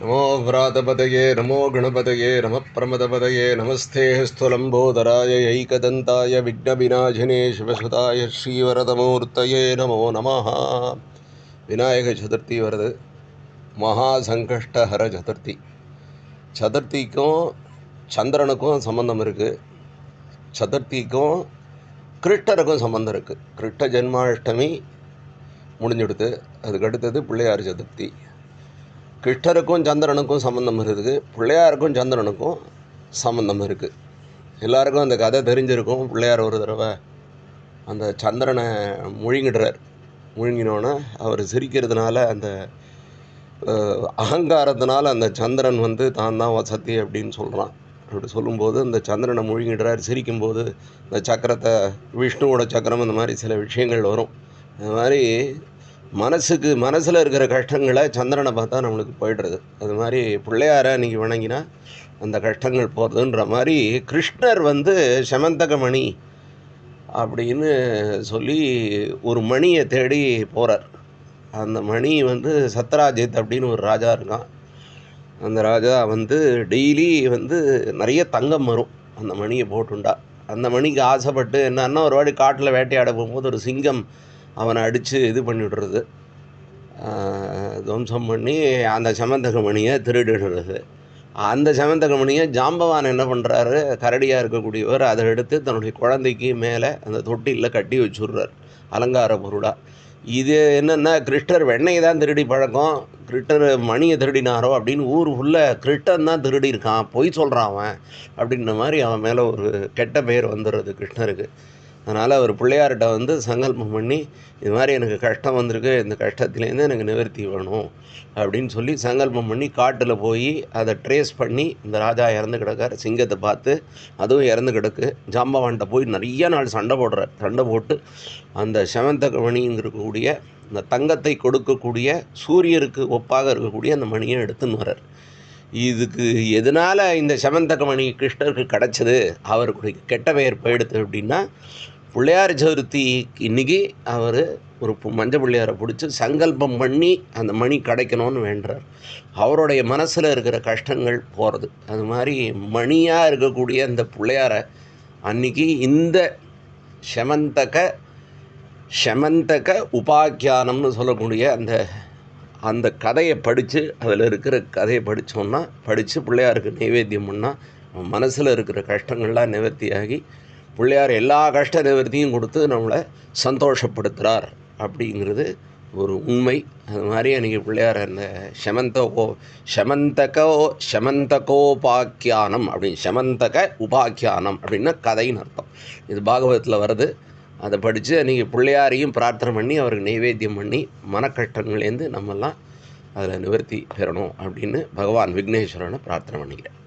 नमो व्रातपतये नमो गणपतये नमः प्रमदपतये नमस्ते स्थुलम्बोदराय ऐकदन्ताय विघ्नविनाशिने शिवसुताय ஸ்ரீவரதமூர்த்தயே நமோ நமः விநாயக சதுர்த்தி வருது மகா சங்கஷ்டஹர சதுர்த்தி சதுர்த்திக்கும் சந்திரனுக்கும் சம்பந்தம் இருக்குது சதுர்த்திக்கும் கிருஷ்ணருக்கும் சம்பந்தம் இருக்குது கிருஷ்ண ஜென்மாஷ்டமி முடிஞ்சுடுது அதுக்கு அடுத்தது பிள்ளையார் சதுர்த்தி. கிருஷ்ணருக்கும் சந்திரனுக்கும் சம்மந்தம் இருக்குது. பிள்ளையாருக்கும் சந்திரனுக்கும் சம்மந்தம் இருக்குது எல்லாருக்கும் அந்த கதை தெரிஞ்சிருக்கும். பிள்ளையார் ஒரு தடவை அந்த சந்திரனை முழுங்கிடுறார். முழுங்கினோன்னே அவர் சிரிக்கிறதுனால அந்த அகங்காரத்தினால் அகங்காரத்தினால அந்த சந்திரன் வந்து தான் தான் வசதி அப்படின்னு சொல்கிறான் அப்படி சொல்லும்போது அந்த சந்திரனை முழுங்கிடுறார். சிரிக்கும்போது இந்த சக்கரத்தை விஷ்ணுவோட சக்கரம் இந்த மாதிரி சில விஷயங்கள் வரும். இந்த மாதிரி மனசுக்கு மனசில் இருக்கிற கஷ்டங்களை சந்திரனை பார்த்தா நம்மளுக்கு போயிடுறது. அது மாதிரி பிள்ளையாரை நீங்கள் வணங்கினா அந்த கஷ்டங்கள் போகிறதுன்ற மாதிரி கிருஷ்ணர் வந்து செமந்தகமணி அப்படின்னு சொல்லி ஒரு மணியை தேடி போகிறார் அந்த மணி வந்து சத்ராஜித் அப்படின்னு ஒரு ராஜா இருக்கான். அந்த ராஜா வந்து டெய்லி வந்து நிறைய தங்கம் வரும். அந்த மணியை போட்டுண்டா. அந்த மணிக்கு ஆசைப்பட்டு என்னன்னா ஒரு வாட்டி காட்டில் வேட்டையாட போகும்போது ஒரு சிங்கம் அவனை அடித்து இது பண்ணிவிடுறது துவம்சம் பண்ணி அந்த சமந்தகமணியை திருடிடுறது. அந்த சமந்தகமணியை ஜாம்பவான் என்ன பண்ணுறாரு கரடியாக இருக்கக்கூடியவர் அதை எடுத்து தன்னுடைய குழந்தைக்கு மேலே அந்த தொட்டியில் கட்டி வச்சுடுறார். அலங்கார பொருளாக இது என்னென்னா கிருஷ்ணர் வெண்ணெய் தான் திருடி பழக்கம். கிருஷ்ணர் மணியை திருடினாரோ அப்படின்னு ஊர் ஃபுல்லாக கிருஷ்ணன் தான் திருடி இருக்கான் பொய் சொல்கிறான் அவன். அப்படின்ற மாதிரி அவன் மேலே ஒரு கெட்ட பெயர் வந்துடுறது கிருஷ்ணருக்கு. அதனால் அவர் பிள்ளையார்கிட்ட வந்து சங்கல்பம் பண்ணி இது மாதிரி எனக்கு கஷ்டம் வந்திருக்கு இந்த கஷ்டத்துலேருந்து எனக்கு நிவர்த்தி வேணும் அப்படின்னு சொல்லி சங்கல்பம் பண்ணி காட்டில் போய் அதை ட்ரேஸ் பண்ணி இந்த ராஜா இறந்து கிடக்கார். சிங்கத்தை பார்த்து அதுவும் இறந்து கிடக்கு. ஜாம்பவான்கிட்ட போய் நிறைய நாள் சண்டை போடுறார். சண்டை போட்டு அந்த செவந்தக மணிங்கிறக்கூடிய இந்த தங்கத்தை கொடுக்கக்கூடிய சூரியருக்கு ஒப்பாக இருக்கக்கூடிய அந்த மணியை எடுத்துன்னு வர்றார். இதுக்கு எதனால் இந்த செவந்தக மணி கிருஷ்ணருக்கு கிடச்சது? அவருக்கு கெட்ட பெயர் போயிடுது அப்படின்னா பிள்ளையார் சதுர்த்தி இன்னைக்கு அவர் ஒரு மஞ்சள் பிள்ளையாரை பிடிச்சி சங்கல்பம் பண்ணி அந்த மணி கிடைக்கணும்னு வேண்டுறார். அவருடைய மனசில் இருக்கிற கஷ்டங்கள் போகிறது அது மாதிரி மணியாக இருக்கக்கூடிய அந்த பிள்ளையாரை அன்னைக்கு இந்த செமந்தக செமந்தக உபாக்கியானம்னு சொல்லக்கூடிய அந்த அந்த கதையை படித்து அதில் இருக்கிற கதையை படித்தோம்னா படித்து பிள்ளையாருக்கு நைவேத்தியம் பண்ணால் மனசில் இருக்கிற கஷ்டங்கள்லாம் நிவர்த்தியாகி பிள்ளையார் எல்லா கஷ்ட நிவர்த்தியும் கொடுத்து நம்மளை சந்தோஷப்படுத்துகிறார் அப்படிங்கிறது ஒரு உண்மை. அது மாதிரி அன்றைக்கி பிள்ளையார் அந்த செமந்தகோ செமந்தகோ செமந்தகோபாக்கியானம் அப்படின்னு செமந்தக உபாக்கியானம் அப்படின்னா கதைன்னு அர்த்தம். இது பாகவதத்தில் வருது. அதை படித்து அன்றைக்கி பிள்ளையாரையும் பிரார்த்தனை பண்ணி அவருக்கு நைவேத்தியம் பண்ணி மனக்கஷ்டங்கள்லேருந்து நம்மெல்லாம் அதில் நிவர்த்தி பெறணும் அப்படின்னு பகவான் விக்னேஸ்வரனை பிரார்த்தனை பண்ணிக்கிறேன்